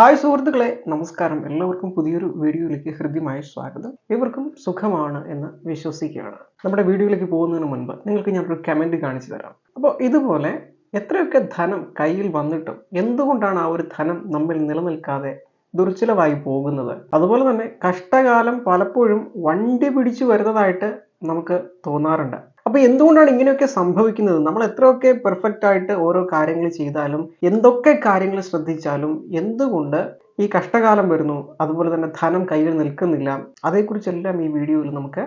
Hi സുഹൃത്തുക്കളെ നമസ്കാരം. എല്ലാവർക്കും പുതിയൊരു വീഡിയോയിലേക്ക് ഹൃദ്യമായ സ്വാഗതം. ഇവർക്കും സുഖമാണ് എന്ന് വിശ്വസിക്കുകയാണ്. നമ്മുടെ വീഡിയോയിലേക്ക് പോകുന്നതിന് മുൻപ് നിങ്ങൾക്ക് ഞാനൊരു കമന്റ് കാണിച്ചു തരാം. അപ്പോൾ ഇതുപോലെ എത്രയൊക്കെ ധനം കയ്യിൽ വന്നിട്ടും എന്തുകൊണ്ടാണ് ആ ഒരു ധനം നമ്മിൽ നിലനിൽക്കാതെ ദുർച്ചിലവായി പോകുന്നത്? അതുപോലെ തന്നെ കഷ്ടകാലം പലപ്പോഴും വണ്ടി പിടിച്ചു വരുന്നതായിട്ട് നമുക്ക് തോന്നാറുണ്ട്. അപ്പൊ എന്തുകൊണ്ടാണ് ഇങ്ങനെയൊക്കെ സംഭവിക്കുന്നത്? നമ്മൾ എത്രയൊക്കെ പെർഫെക്റ്റ് ആയിട്ട് ഓരോ കാര്യങ്ങൾ ചെയ്താലും എന്തൊക്കെ കാര്യങ്ങൾ ശ്രദ്ധിച്ചാലും എന്തുകൊണ്ട് ഈ കഷ്ടകാലം വരുന്നു അതുപോലെ തന്നെ ധനം കയ്യിൽ നിൽക്കുന്നില്ല അതേക്കുറിച്ചെല്ലാം ഈ വീഡിയോയിൽ നമുക്ക്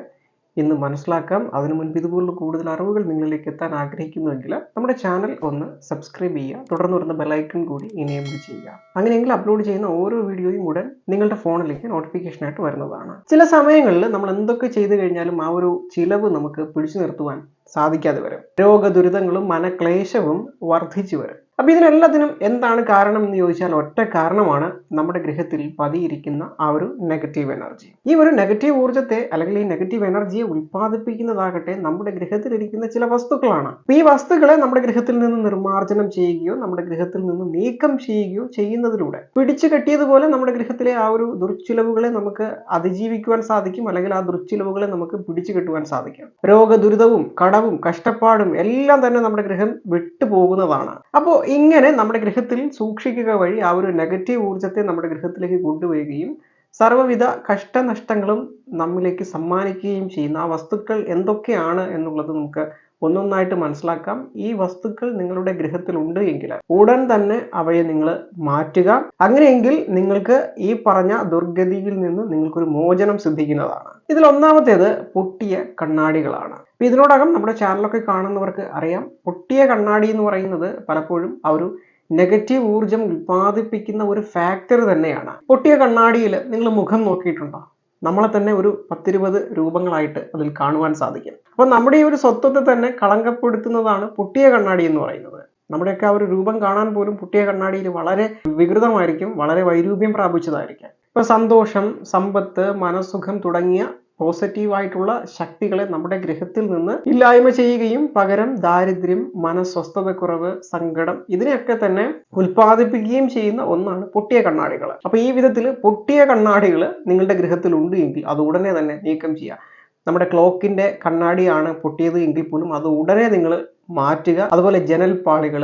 ഇന്ന് മനസ്സിലാക്കാം. അതിനു മുൻപ് ഇതുപോലുള്ള കൂടുതൽ അറിവുകൾ നിങ്ങളിലേക്ക് എത്താൻ ആഗ്രഹിക്കുന്നുവെങ്കിൽ നമ്മുടെ ചാനൽ ഒന്ന് സബ്സ്ക്രൈബ് ചെയ്യുക. തുടർന്ന് വരുന്ന ബെലൈക്കൺ കൂടി ഇനേബിൾ ചെയ്യുക. അങ്ങനെയെങ്കിൽ അപ്ലോഡ് ചെയ്യുന്ന ഓരോ വീഡിയോയും ഉടൻ നിങ്ങളുടെ ഫോണിലേക്ക് നോട്ടിഫിക്കേഷൻ ആയിട്ട് വരുന്നതാണ്. ചില സമയങ്ങളിൽ നമ്മൾ എന്തൊക്കെ ചെയ്തു കഴിഞ്ഞാലും ആ ഒരു ചിലവ് നമുക്ക് പിടിച്ചു നിർത്തുവാൻ സാധിക്കാതെ വരും. രോഗദുരിതങ്ങളും മനക്ലേശവും വർദ്ധിച്ചു വരും. അപ്പൊ ഇതിനെല്ലാത്തിനും എന്താണ് കാരണം എന്ന് ചോദിച്ചാൽ ഒറ്റ കാരണമാണ് നമ്മുടെ ഗൃഹത്തിൽ പതിയിരിക്കുന്ന ആ ഒരു നെഗറ്റീവ് എനർജി ഈ ഒരു നെഗറ്റീവ് ഊർജത്തെ അല്ലെങ്കിൽ ഈ നെഗറ്റീവ് എനർജിയെ ഉൽപ്പാദിപ്പിക്കുന്നതാകട്ടെ നമ്മുടെ ഗൃഹത്തിലിരിക്കുന്ന ചില വസ്തുക്കളാണ്. ഈ വസ്തുക്കളെ നമ്മുടെ ഗൃഹത്തിൽ നിന്ന് നിർമ്മാർജനം ചെയ്യുകയോ നമ്മുടെ ഗൃഹത്തിൽ നിന്ന് നീക്കം ചെയ്യുകയോ ചെയ്യുന്നതിലൂടെ പിടിച്ചു കെട്ടിയതുപോലെ നമ്മുടെ ഗൃഹത്തിലെ ആ ഒരു ദുർച്ചിലവുകളെ നമുക്ക് അതിജീവിക്കുവാൻ സാധിക്കും. അല്ലെങ്കിൽ ആ ദുർച്ചിലവുകളെ നമുക്ക് പിടിച്ചു കെട്ടുവാൻ സാധിക്കും. രോഗദുരിതവും കടവും കഷ്ടപ്പാടും എല്ലാം തന്നെ നമ്മുടെ ഗൃഹം വിട്ടുപോകുന്നതാണ്. അപ്പോൾ ഇങ്ങനെ നമ്മുടെ ഗൃഹത്തിൽ സൂക്ഷിക്കുക വഴി ആ ഒരു നെഗറ്റീവ് ഊർജത്തെ നമ്മുടെ ഗൃഹത്തിലേക്ക് കൊണ്ടുവരികയും സർവവിധ കഷ്ടനഷ്ടങ്ങളും നമ്മിലേക്ക് സമ്മാനിക്കുകയും ചെയ്യുന്ന ആ വസ്തുക്കൾ എന്തൊക്കെയാണ് എന്നുള്ളത് നമുക്ക് ഒന്നൊന്നായിട്ട് മനസ്സിലാക്കാം. ഈ വസ്തുക്കൾ നിങ്ങളുടെ ഗൃഹത്തിൽ ഉണ്ട് എങ്കിൽ ഉടൻ തന്നെ അവയെ നിങ്ങൾ മാറ്റുക. അങ്ങനെയെങ്കിൽ നിങ്ങൾക്ക് ഈ പറഞ്ഞ ദുർഗതിയിൽ നിന്ന് നിങ്ങൾക്കൊരു മോചനം സിദ്ധിക്കുന്നതാണ്. ഇതിൽ ഒന്നാമത്തേത് പൊട്ടിയ കണ്ണാടികളാണ്. ഇതിനോടകം നമ്മുടെ ചാനലൊക്കെ കാണുന്നവർക്ക് അറിയാം. പൊട്ടിയ കണ്ണാടി എന്ന് പറയുന്നത് പലപ്പോഴും ആ ഒരു നെഗറ്റീവ് ഊർജം ഉൽപ്പാദിപ്പിക്കുന്ന ഒരു ഫാക്ടർ തന്നെയാണ്. പൊട്ടിയ കണ്ണാടിയിൽ നിങ്ങൾ മുഖം നോക്കിയിട്ടുണ്ടോ? നമ്മളെ തന്നെ ഒരു പത്തിരുപത് രൂപങ്ങളായിട്ട് അതിൽ കാണുവാൻ സാധിക്കും. അപ്പോൾ നമ്മുടെ ഈ ഒരു സ്വത്വത്തെ തന്നെ കളങ്കപ്പെടുത്തുന്നതാണ് പൊട്ടിയ കണ്ണാടി എന്ന് പറയുന്നത്. നമ്മുടെയൊക്കെ ആ ഒരു രൂപം കാണാൻ പോലും പൊട്ടിയ കണ്ണാടിയിൽ വളരെ വികൃതമായിരിക്കും വളരെ വൈരൂപ്യം പ്രാപിച്ചതായിരിക്കും. ഇപ്പൊ സന്തോഷം സമ്പത്ത് മനസുഖം തുടങ്ങിയ പോസിറ്റീവായിട്ടുള്ള ശക്തികളെ നമ്മുടെ ഗ്രഹത്തിൽ നിന്ന് ഇല്ലായ്മ ചെയ്യുകയും പകരം ദാരിദ്ര്യം മനസ്വസ്ഥതക്കുറവ് സങ്കടം ഇതിനെയൊക്കെ തന്നെ ഉൽപ്പാദിപ്പിക്കുകയും ചെയ്യുന്ന ഒന്നാണ് പൊട്ടിയ കണ്ണാടികൾ. അപ്പൊ ഈ വിധത്തിൽ പൊട്ടിയ കണ്ണാടികൾ നിങ്ങളുടെ ഗ്രഹത്തിൽ ഉണ്ട് എങ്കിൽ അത് ഉടനെ തന്നെ നീക്കം ചെയ്യുക. നമ്മുടെ ക്ലോക്കിന്റെ കണ്ണാടിയാണ് പൊട്ടിയത് എങ്കിൽ പോലും അത് ഉടനെ നിങ്ങൾ മാറ്റുക. അതുപോലെ ജനൽപ്പാളികൾ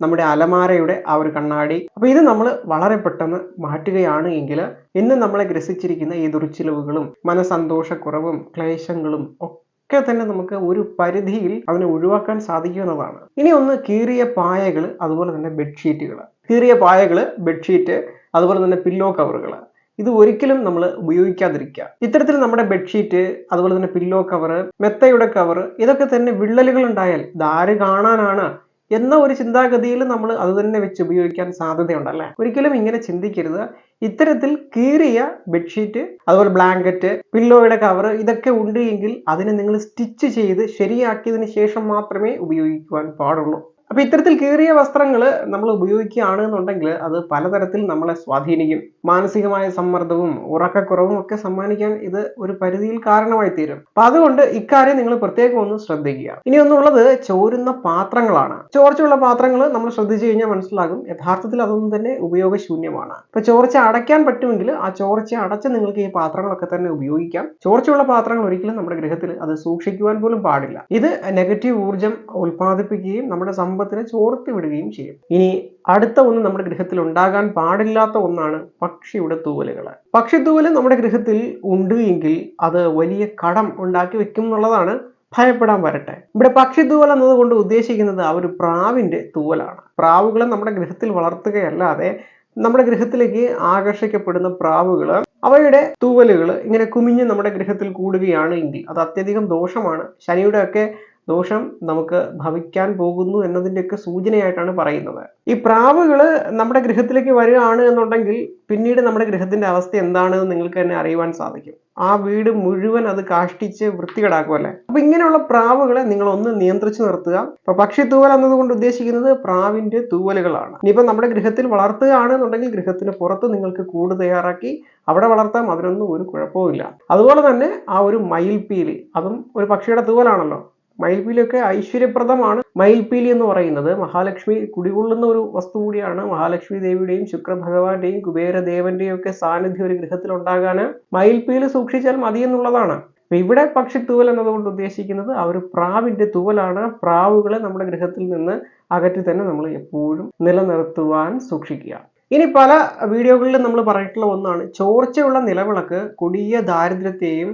നമ്മുടെ അലമാരയുടെ ആ ഒരു കണ്ണാടി. അപ്പോൾ ഇത് നമ്മൾ വളരെ പെട്ടെന്ന് മാറ്റുകയാണ് എങ്കിൽ ഇന്ന് നമ്മളെ ഗ്രസിച്ചിരിക്കുന്ന ഈ ദുർച്ചിലവുകളും മനസന്തോഷക്കുറവും ക്ലേശങ്ങളും ഒക്കെ തന്നെ നമുക്ക് ഒരു പരിധിയിൽ അതിനെ ഒഴിവാക്കാൻ സാധിക്കുന്നതാണ്. ഇനി ഒന്ന് കീറിയ പായകൾ അതുപോലെ തന്നെ ബെഡ്ഷീറ്റുകൾ കീറിയ പായകൾ ബെഡ്ഷീറ്റ് അതുപോലെ തന്നെ പില്ലോ കവറുകൾ ഇത് ഒരിക്കലും നമ്മൾ ഉപയോഗിക്കാതിരിക്കുക. ഇത്തരത്തിൽ നമ്മുടെ ബെഡ്ഷീറ്റ് അതുപോലെ തന്നെ പില്ലോ കവർ മെത്തയുടെ കവർ ഇതൊക്കെ തന്നെ വിള്ളലുകൾ ഉണ്ടായാൽ ഇതാര് കാണാനാണ് എന്ന ഒരു ചിന്താഗതിയിൽ നമ്മൾ അത് തന്നെ വെച്ച് ഉപയോഗിക്കാൻ സാധ്യതയുണ്ട് അല്ലേ ഒരിക്കലും ഇങ്ങനെ ചിന്തിക്കരുത്. ഇത്തരത്തിൽ കീറിയ ബെഡ്ഷീറ്റ് അതുപോലെ ബ്ലാങ്കറ്റ് പില്ലോയുടെ കവർ ഇതൊക്കെ ഉണ്ട് എങ്കിൽ അതിനെ നിങ്ങൾ സ്റ്റിച്ച് ചെയ്ത് ശരിയാക്കിയതിന് ശേഷം മാത്രമേ ഉപയോഗിക്കുവാൻ പാടുള്ളൂ. അപ്പൊ ഇത്തരത്തിൽ കീറിയ വസ്ത്രങ്ങൾ നമ്മൾ ഉപയോഗിക്കുകയാണ് എന്നുണ്ടെങ്കിൽ അത് പലതരത്തിൽ നമ്മളെ സ്വാധീനിക്കും. മാനസികമായ സമ്മർദ്ദവും ഉറക്കക്കുറവും ഒക്കെ സമ്മാനിക്കാൻ ഇത് ഒരു പരിധിയിൽ കാരണമായി തീരും അപ്പൊ അതുകൊണ്ട് ഇക്കാര്യം നിങ്ങൾ പ്രത്യേകം ഒന്ന് ശ്രദ്ധിക്കുക. ഇനി ഒന്നുള്ളത് ചോരുന്ന പാത്രങ്ങളാണ്. ചോർച്ചയുള്ള പാത്രങ്ങൾ നമ്മൾ ശ്രദ്ധിച്ചു കഴിഞ്ഞാൽ മനസ്സിലാകും യഥാർത്ഥത്തിൽ അതൊന്നും തന്നെ ഉപയോഗശൂന്യമാണ്. ഇപ്പൊ ചോർച്ച അടയ്ക്കാൻ പറ്റുമെങ്കിൽ ആ ചോർച്ച അടച്ച് നിങ്ങൾക്ക് ഈ പാത്രങ്ങളൊക്കെ തന്നെ ഉപയോഗിക്കാം. ചോർച്ചയുള്ള പാത്രങ്ങൾ ഒരിക്കലും നമ്മുടെ ഗൃഹത്തിൽ അത് സൂക്ഷിക്കുവാൻ പോലും പാടില്ല. ഇത് നെഗറ്റീവ് ഊർജം ഉൽപ്പാദിപ്പിക്കുകയും നമ്മുടെ സമ്പത്തിനെ ചോർത്തി വിടുകയും ചെയ്യും. ഇനി അടുത്ത ഒന്ന് നമ്മുടെ ഗൃഹത്തിൽ ഉണ്ടാകാൻ പാടില്ലാത്ത ഒന്നാണ് പക്ഷിയുടെ തൂവലുകൾ പക്ഷിത്തൂവൽ നമ്മുടെ ഗൃഹത്തിൽ ഉണ്ട് എങ്കിൽ അത് വലിയ കടം ഉണ്ടാക്കി വെക്കും എന്നുള്ളതാണ് ഭയപ്പെടാൻ വരട്ടെ. ഇവിടെ പക്ഷിത്തൂവൽ എന്നതുകൊണ്ട് ഉദ്ദേശിക്കുന്നത് ആ ഒരു പ്രാവിന്റെ തൂവലാണ്. പ്രാവുകളെ നമ്മുടെ ഗൃഹത്തിൽ വളർത്തുകയല്ലാതെ നമ്മുടെ ഗൃഹത്തിലേക്ക് ആകർഷിക്കപ്പെടുന്ന പ്രാവുകൾ അവയുടെ തൂവലുകൾ ഇങ്ങനെ കുമിഞ്ഞ് നമ്മുടെ ഗൃഹത്തിൽ കൂടുകയാണ് എങ്കിൽ അത് അത്യധികം ദോഷമാണ്. ശനിയുടെ ഒക്കെ ദോഷം നമുക്ക് ഭവിക്കാൻ പോകുന്നു എന്നതിന്റെയൊക്കെ സൂചനയായിട്ടാണ് പറയുന്നത്. ഈ പ്രാവുകൾ നമ്മുടെ ഗൃഹത്തിലേക്ക് വരികയാണ് എന്നുണ്ടെങ്കിൽ പിന്നീട് നമ്മുടെ ഗൃഹത്തിന്റെ അവസ്ഥ എന്താണെന്ന് നിങ്ങൾക്ക് തന്നെ അറിയുവാൻ സാധിക്കും. ആ വീട് മുഴുവൻ അത് കാഷ്ടിച്ച് വൃത്തികേടാക്കും അല്ലേ? അപ്പൊ ഇങ്ങനെയുള്ള പ്രാവുകളെ നിങ്ങൾ ഒന്ന് നിയന്ത്രിച്ചു നിർത്തുക. ഇപ്പൊ തൂവൽ എന്നതുകൊണ്ട് ഉദ്ദേശിക്കുന്നത് പ്രാവിന്റെ തൂവലുകളാണ്. ഇനിയിപ്പോ നമ്മുടെ ഗൃഹത്തിൽ വളർത്തുകയാണ് എന്നുണ്ടെങ്കിൽ ഗൃഹത്തിന് പുറത്ത് നിങ്ങൾക്ക് കൂട് തയ്യാറാക്കി അവിടെ വളർത്താം. അതിനൊന്നും ഒരു കുഴപ്പവുമില്ല. അതുപോലെ തന്നെ ആ ഒരു മയിൽപ്പീലി അതും ഒരു പക്ഷിയുടെ തൂവലാണല്ലോ. മയിൽപീലിയൊക്കെ ഐശ്വര്യപ്രദമാണ്. മയിൽപീലി എന്ന് പറയുന്നത് മഹാലക്ഷ്മി കുടികൊള്ളുന്ന ഒരു വസ്തു കൂടിയാണ്. മഹാലക്ഷ്മി ദേവിയുടെയും ശുക്രഭഗവാന്റെയും കുബേരദേവന്റെയും ഒക്കെ സാന്നിധ്യം ഒരു ഗൃഹത്തിൽ ഉണ്ടാകാൻ മയിൽപീലി സൂക്ഷിച്ചാൽ മതി എന്നുള്ളതാണ് ഇവിടെ തൂവൽ എന്നതുകൊണ്ട് ഉദ്ദേശിക്കുന്നത് ആ ഒരു പ്രാവിന്റെ തൂവലാണ്. പ്രാവുകളെ നമ്മുടെ ഗൃഹത്തിൽ നിന്ന് അകറ്റി തന്നെ നമ്മൾ എപ്പോഴും നിലനിർത്തുവാൻ സൂക്ഷിക്കുക. ഇനി പല വീഡിയോകളിലും നമ്മൾ പറഞ്ഞിട്ടുള്ള ഒന്നാണ്. ചോർച്ചയുള്ള നിലവിളക്ക് കൊടിയ ദാരിദ്ര്യത്തെയും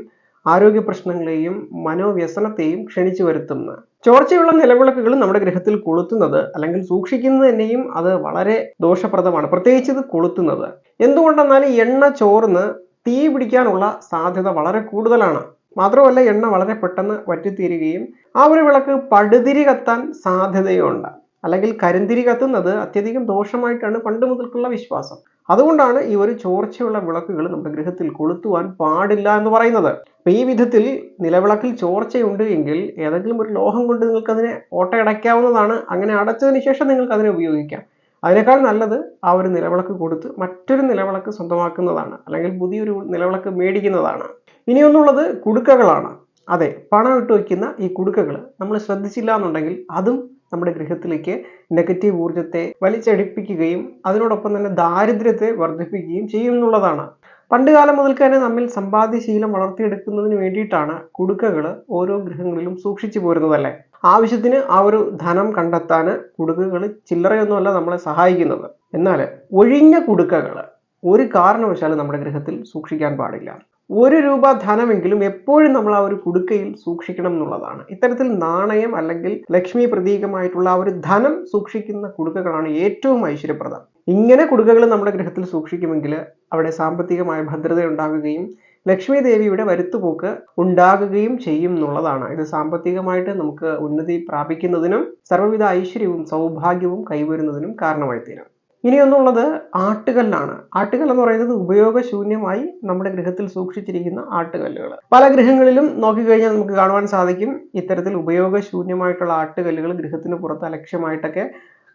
ആരോഗ്യ പ്രശ്നങ്ങളെയും മനോവ്യസനത്തെയും ക്ഷണിച്ചു വരുത്തുന്ന. ചോർച്ചയുള്ള നിലവിളക്കുകൾ നമ്മുടെ ഗ്രഹത്തിൽ കൊളുത്തുന്നത് അല്ലെങ്കിൽ സൂക്ഷിക്കുന്നത് തന്നെയും അത് വളരെ ദോഷപ്രദമാണ്. പ്രത്യേകിച്ച് ഇത് കൊളുത്തുന്നത്. എന്തുകൊണ്ടെന്നാൽ എണ്ണ ചോർന്ന് തീ പിടിക്കാനുള്ള സാധ്യത വളരെ കൂടുതലാണ്. മാത്രമല്ല എണ്ണ വളരെ പെട്ടെന്ന് വറ്റിത്തീരുകയും ആ ഒരു വിളക്ക് പടുതിരി കത്താൻ സാധ്യതയുണ്ട്. അല്ലെങ്കിൽ കരിന്തിരി കത്തുന്നത് അത്യധികം ദോഷമായിട്ടാണ് പണ്ട് മുതൽക്കുള്ള വിശ്വാസം. അതുകൊണ്ടാണ് ഈ ഒരു ചോർച്ചയുള്ള വിളക്കുകൾ നമ്മുടെ ഗൃഹത്തിൽ കൊളുത്തുവാൻ പാടില്ല എന്ന് പറയുന്നത്. അപ്പൊ ഈ വിധത്തിൽ നിലവിളക്കിൽ ചോർച്ചയുണ്ട് എങ്കിൽ ഏതെങ്കിലും ഒരു ലോഹം കൊണ്ട് നിങ്ങൾക്ക് അതിനെ ഓട്ടയടയ്ക്കാവുന്നതാണ്. അങ്ങനെ അടച്ചതിന് ശേഷം നിങ്ങൾക്ക് അതിനെ ഉപയോഗിക്കാം. അതിനേക്കാൾ നല്ലത് ആ ഒരു നിലവിളക്ക് കൊടുത്ത് മറ്റൊരു നിലവിളക്ക് സ്വന്തമാക്കുന്നതാണ്. അല്ലെങ്കിൽ പുതിയൊരു നിലവിളക്ക് മേടിക്കുന്നതാണ്. ഇനിയൊന്നുള്ളത് കുടുക്കകളാണ്. അതെ പണം ഇട്ട് വയ്ക്കുന്ന ഈ കുടുക്കകൾ നമ്മൾ ശ്രദ്ധിച്ചില്ല എന്നുണ്ടെങ്കിൽ അതും നമ്മുടെ ഗൃഹത്തിലേക്ക് നെഗറ്റീവ് ഊർജത്തെ വലിച്ചടിപ്പിക്കുകയും അതിനോടൊപ്പം തന്നെ ദാരിദ്ര്യത്തെ വർദ്ധിപ്പിക്കുകയും ചെയ്യും എന്നുള്ളതാണ് പണ്ട് കാലം മുതൽക്ക് തന്നെ നമ്മിൽ സമ്പാദ്യശീലം വളർത്തിയെടുക്കുന്നതിന് വേണ്ടിയിട്ടാണ് കുടുക്കകൾ ഓരോ ഗൃഹങ്ങളിലും സൂക്ഷിച്ചു പോരുന്നതല്ലേ? ആവശ്യത്തിന് ആ ഒരു ധനം കണ്ടെത്താൻ കുടുക്കകൾ ചില്ലറയൊന്നുമല്ല നമ്മളെ സഹായിക്കുന്നത്. എന്നാൽ ഒഴിഞ്ഞ കുടുക്കകൾ ഒരു കാരണവശാലും നമ്മുടെ ഗൃഹത്തിൽ സൂക്ഷിക്കാൻ പാടില്ല. ഒരു രൂപ ധനമെങ്കിലും എപ്പോഴും നമ്മൾ ആ ഒരു കുടുക്കയിൽ സൂക്ഷിക്കണം എന്നുള്ളതാണ്. ഇത്തരത്തിൽ നാണയം അല്ലെങ്കിൽ ലക്ഷ്മി പ്രതീകമായിട്ടുള്ള ആ ഒരു ധനം സൂക്ഷിക്കുന്ന കുടുക്കകളാണ് ഏറ്റവും ഐശ്വര്യപ്രദം. ഇങ്ങനെ കുടുക്കകൾ നമ്മുടെ ഗൃഹത്തിൽ സൂക്ഷിക്കുമെങ്കിൽ അവിടെ സാമ്പത്തികമായ ഭദ്രത ഉണ്ടാകുകയും ലക്ഷ്മി ദേവിയുടെ വരുത്തുപോക്ക് ഉണ്ടാകുകയും ചെയ്യും എന്നുള്ളതാണ്. ഇത് സാമ്പത്തികമായിട്ട് നമുക്ക് ഉന്നതി പ്രാപിക്കുന്നതിനും സർവവിധ ഐശ്വര്യവും സൗഭാഗ്യവും കൈവരുന്നതിനും കാരണമായി തീരും ഇനിയൊന്നുള്ളത് ആട്ടുകല്ലാണ്. ആട്ടുകൽ എന്ന് പറയുന്നത് ഉപയോഗശൂന്യമായി നമ്മുടെ ഗൃഹത്തിൽ സൂക്ഷിച്ചിരിക്കുന്ന ആട്ടുകല്ലുകൾ പല ഗൃഹങ്ങളിലും നോക്കിക്കഴിഞ്ഞാൽ നമുക്ക് കാണുവാൻ സാധിക്കും ഇത്തരത്തിൽ ഉപയോഗശൂന്യമായിട്ടുള്ള ആട്ടുകല്ലുകൾ ഗൃഹത്തിന് പുറത്ത് അലക്ഷ്യമായിട്ടൊക്കെ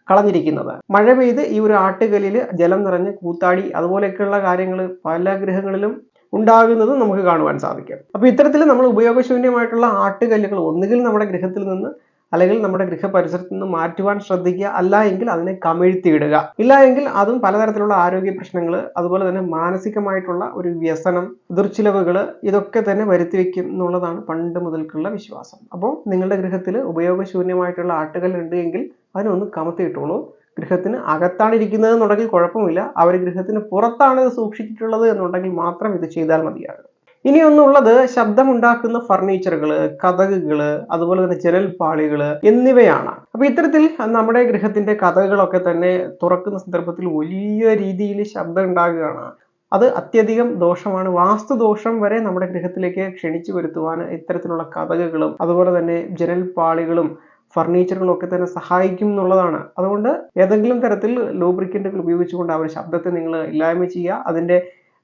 കളഞ്ഞിരിക്കുന്നത്. മഴ പെയ്ത് ഈ ഒരു ആട്ടുകല്ലിൽ ജലം നിറഞ്ഞ് കൂത്താടി അതുപോലെയൊക്കെയുള്ള കാര്യങ്ങൾ പല ഗൃഹങ്ങളിലും ഉണ്ടാകുന്നത് നമുക്ക് കാണുവാൻ സാധിക്കും. അപ്പോൾ ഇത്തരത്തിൽ നമ്മൾ ഉപയോഗശൂന്യമായിട്ടുള്ള ആട്ടുകല്ലുകൾ ഒന്നുകിൽ നമ്മുടെ ഗൃഹത്തിൽ നിന്ന് അല്ലെങ്കിൽ നമ്മുടെ ഗൃഹ പരിസരത്ത് നിന്ന് മാറ്റുവാൻ ശ്രദ്ധിക്കുക. അല്ല എങ്കിൽ അതിനെ കമിഴ്ത്തിയിടുക. ഇല്ല എങ്കിൽ അതും പലതരത്തിലുള്ള ആരോഗ്യ പ്രശ്നങ്ങൾ അതുപോലെ തന്നെ മാനസികമായിട്ടുള്ള ഒരു വ്യസനം ദുർച്ചിലവുകൾ ഇതൊക്കെ തന്നെ വരുത്തി വയ്ക്കും എന്നുള്ളതാണ് പണ്ട് മുതൽക്കുള്ള വിശ്വാസം. അപ്പോൾ നിങ്ങളുടെ ഗൃഹത്തിൽ ഉപയോഗശൂന്യമായിട്ടുള്ള ആട്ടുകൾ ഉണ്ട് എങ്കിൽ അതിനൊന്ന് കമത്തിയിട്ടോളൂ ഗൃഹത്തിന് അകത്താണ് ഇരിക്കുന്നത് എന്നുണ്ടെങ്കിൽ കുഴപ്പമില്ല. അവർ ഗൃഹത്തിന് പുറത്താണ് ഇത് സൂക്ഷിച്ചിട്ടുള്ളത് എന്നുണ്ടെങ്കിൽ മാത്രം ഇത് ചെയ്താൽ മതിയാകും. ഇനി ഒന്നുള്ളത് ശബ്ദമുണ്ടാക്കുന്ന ഫർണിച്ചറുകൾ കഥകൾ അതുപോലെ തന്നെ ജനൽപ്പാളികൾ എന്നിവയാണ്. അപ്പൊ ഇത്തരത്തിൽ നമ്മുടെ ഗൃഹത്തിന്റെ കഥകളൊക്കെ തന്നെ തുറക്കുന്ന സന്ദർഭത്തിൽ വലിയ രീതിയിൽ ശബ്ദം ഉണ്ടാകുകയാണ് അത് അത്യധികം ദോഷമാണ്. വാസ്തുദോഷം വരെ നമ്മുടെ ഗൃഹത്തിലേക്ക് ക്ഷണിച്ചു വരുത്തുവാൻ ഇത്തരത്തിലുള്ള കഥകളും അതുപോലെ തന്നെ ജനൽപാളികളും ഫർണിച്ചറുകളും ഒക്കെ തന്നെ സഹായിക്കും എന്നുള്ളതാണ്. അതുകൊണ്ട് ഏതെങ്കിലും തരത്തിൽ ലൂബ്രിക്കന്റുകൾ ഉപയോഗിച്ചുകൊണ്ട് ആ ഒരു ശബ്ദത്തെ നിങ്ങൾ ഇല്ലായ്മ ചെയ്യുക. അതിന്റെ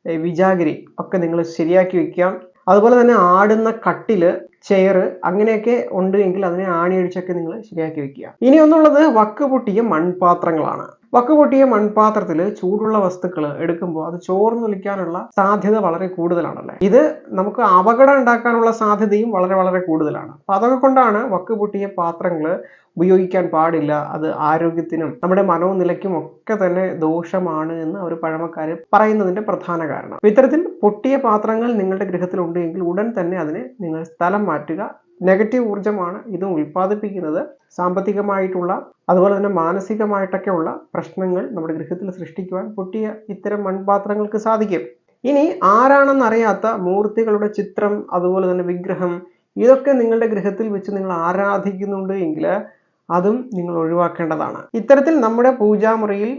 വിജാഗിരി ഒക്കെ നിങ്ങൾ ശരിയാക്കി വെക്കാം അതുപോലെ തന്നെ ആടുന്ന കട്ടിൽ ചെയർ അങ്ങനെയൊക്കെ ഉണ്ട് എങ്കിൽ അതിനെ ആണിയടിച്ചൊക്കെ നിങ്ങൾ ശരിയാക്കി വെക്കുക. ഇനി ഒന്നുള്ളത് വക്ക് പൊട്ടിയ മൺപാത്രങ്ങളാണ്. വക്ക് പൊട്ടിയ മൺപാത്രത്തിൽ ചൂടുള്ള വസ്തുക്കൾ എടുക്കുമ്പോൾ അത് ചോർന്നൊലിക്കാനുള്ള സാധ്യത വളരെ കൂടുതലാണല്ലേ? ഇത് നമുക്ക് അപകടം ഉണ്ടാക്കാനുള്ള സാധ്യതയും വളരെ വളരെ കൂടുതലാണ്. അപ്പൊ അതൊക്കെ കൊണ്ടാണ് വക്ക് പൊട്ടിയ പാത്രങ്ങൾ ഉപയോഗിക്കാൻ പാടില്ല. അത് ആരോഗ്യത്തിനും നമ്മുടെ മനോനിലയ്ക്കും ഒക്കെ തന്നെ ദോഷമാണ് എന്ന് അവർ പഴമക്കാർ പറയുന്നതിന്റെ പ്രധാന കാരണം. ഇത്തരത്തിൽ പൊട്ടിയ പാത്രങ്ങൾ നിങ്ങളുടെ ഗൃഹത്തിൽ ഉണ്ടെങ്കിൽ ഉടൻ തന്നെ അതിനെ നിങ്ങൾ സ്ഥലം മാറ്റുക നെഗറ്റീവ് ഊർജമാണ് ഇത് ഉൽപ്പാദിപ്പിക്കുന്നത്. സാമ്പത്തികമായിട്ടുള്ള അതുപോലെ തന്നെ മാനസികമായിട്ടൊക്കെയുള്ള പ്രശ്നങ്ങൾ നമ്മുടെ ഗൃഹത്തിൽ സൃഷ്ടിക്കുവാൻ പൊട്ടിയ ഇത്തരം മൺപാത്രങ്ങൾക്ക് സാധിക്കും. ഇനി ആരാണെന്നറിയാത്ത മൂർത്തികളുടെ ചിത്രം അതുപോലെ തന്നെ വിഗ്രഹം ഇതൊക്കെ നിങ്ങളുടെ ഗൃഹത്തിൽ വെച്ച് നിങ്ങൾ ആരാധിക്കുന്നുണ്ട് എങ്കിൽ അതും നിങ്ങൾ ഒഴിവാക്കേണ്ടതാണ്. ഇത്തരത്തിൽ നമ്മുടെ പൂജാമുറിയിൽ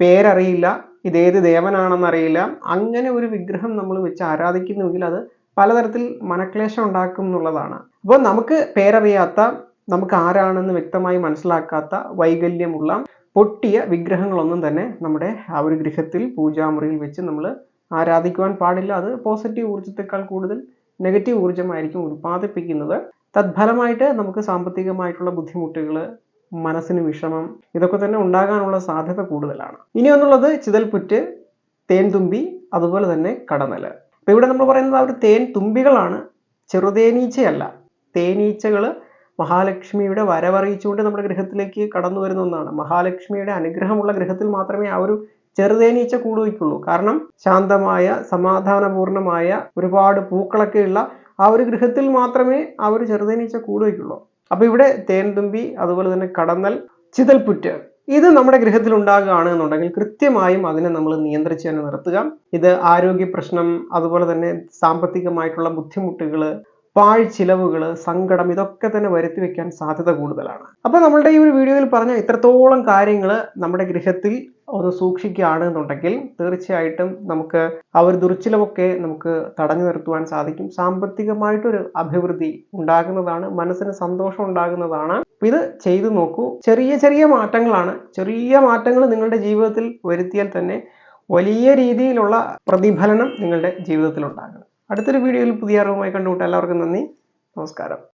പേരറിയില്ല ഇതേത് ദേവനാണെന്നറിയില്ല. അങ്ങനെ ഒരു വിഗ്രഹം നമ്മൾ വെച്ച് ആരാധിക്കുന്നുവെങ്കിൽ അത് പലതരത്തിൽ മനക്ലേശം ഉണ്ടാക്കും എന്നുള്ളതാണ്. അപ്പോൾ നമുക്ക് പേരറിയാത്ത നമുക്ക് ആരാണെന്ന് വ്യക്തമായി മനസ്സിലാക്കാത്ത വൈകല്യമുള്ള പൊട്ടിയ വിഗ്രഹങ്ങളൊന്നും തന്നെ നമ്മുടെ ആ ഒരു ഗൃഹത്തിൽ പൂജാമുറിയിൽ വെച്ച് നമ്മൾ ആരാധിക്കുവാൻ പാടില്ല. അത് പോസിറ്റീവ് ഊർജത്തെക്കാൾ കൂടുതൽ നെഗറ്റീവ് ഊർജമായിരിക്കും ഉത്പാദിപ്പിക്കുന്നത് തത്ഫലമായിട്ട് നമുക്ക് സാമ്പത്തികമായിട്ടുള്ള ബുദ്ധിമുട്ടുകൾ മനസ്സിന് വിഷമം ഇതൊക്കെ തന്നെ ഉണ്ടാകാനുള്ള സാധ്യത കൂടുതലാണ്. ഇനി ഒന്നുള്ളത് ചിതൽപുറ്റ് തേൻതുമ്പി അതുപോലെ തന്നെ കടന്നൽ. അപ്പോൾ ഇവിടെ നമ്മൾ പറയുന്നത് ആ ഒരു തേൻ തുമ്പികളാണ് ചെറുതേനീച്ചയല്ല. തേനീച്ചകൾ മഹാലക്ഷ്മിയുടെ വരവറിയിച്ചുകൊണ്ട് നമ്മുടെ ഗൃഹത്തിലേക്ക് കടന്നു വരുന്ന ഒന്നാണ്. മഹാലക്ഷ്മിയുടെ അനുഗ്രഹമുള്ള ഗൃഹത്തിൽ മാത്രമേ ആ ഒരു ചെറുതേനീച്ച കൂട് വയ്ക്കുള്ളൂ കാരണം ശാന്തമായ സമാധാനപൂർണമായ ഒരുപാട് പൂക്കളൊക്കെയുള്ള ആ ഒരു ഗൃഹത്തിൽ മാത്രമേ ആ ഒരു ചെറുതേനീച്ച കൂട് വയ്ക്കുള്ളൂ അപ്പൊ ഇവിടെ തേൻതുമ്പി അതുപോലെ തന്നെ കടന്നൽ ചിതൽപുറ്റ്. ഇത് നമ്മുടെ ഗൃഹത്തിൽ ഉണ്ടാകുകയാണ് എന്നുണ്ടെങ്കിൽ കൃത്യമായും അതിനെ നമ്മൾ നിയന്ത്രിച്ച് തന്നെ നിർത്തുക. ഇത് ആരോഗ്യ പ്രശ്നം അതുപോലെ തന്നെ സാമ്പത്തികമായിട്ടുള്ള ബുദ്ധിമുട്ടുകൾ പാഴ്ചിലവുകൾ സങ്കടം ഇതൊക്കെ തന്നെ വരുത്തി വെക്കാൻ സാധ്യത കൂടുതലാണ്. അപ്പൊ നമ്മളുടെ ഈ ഒരു വീഡിയോയിൽ പറഞ്ഞ ഇത്രത്തോളം കാര്യങ്ങൾ നമ്മുടെ ഗൃഹത്തിൽ ഒന്ന് സൂക്ഷിക്കുകയാണ് എന്നുണ്ടെങ്കിൽ തീർച്ചയായിട്ടും നമുക്ക് ആ ഒരു ദുർച്ചിലവൊക്കെ നമുക്ക് തടഞ്ഞു നിർത്തുവാൻ സാധിക്കും. സാമ്പത്തികമായിട്ടൊരു അഭിവൃദ്ധി ഉണ്ടാകുന്നതാണ് മനസ്സിന് സന്തോഷം ഉണ്ടാകുന്നതാണ്. അപ്പൊ ഇത് ചെയ്തു നോക്കൂ. ചെറിയ ചെറിയ മാറ്റങ്ങളാണ്. ചെറിയ മാറ്റങ്ങൾ നിങ്ങളുടെ ജീവിതത്തിൽ വരുത്തിയാൽ തന്നെ വലിയ രീതിയിലുള്ള പ്രതിഫലനം നിങ്ങളുടെ ജീവിതത്തിൽ ഉണ്ടാകും അടുത്തൊരു വീഡിയോയിൽ പുതിയ അറിവുമായി കണ്ടുമുട്ടാം എല്ലാവർക്കും നന്ദി. നമസ്കാരം.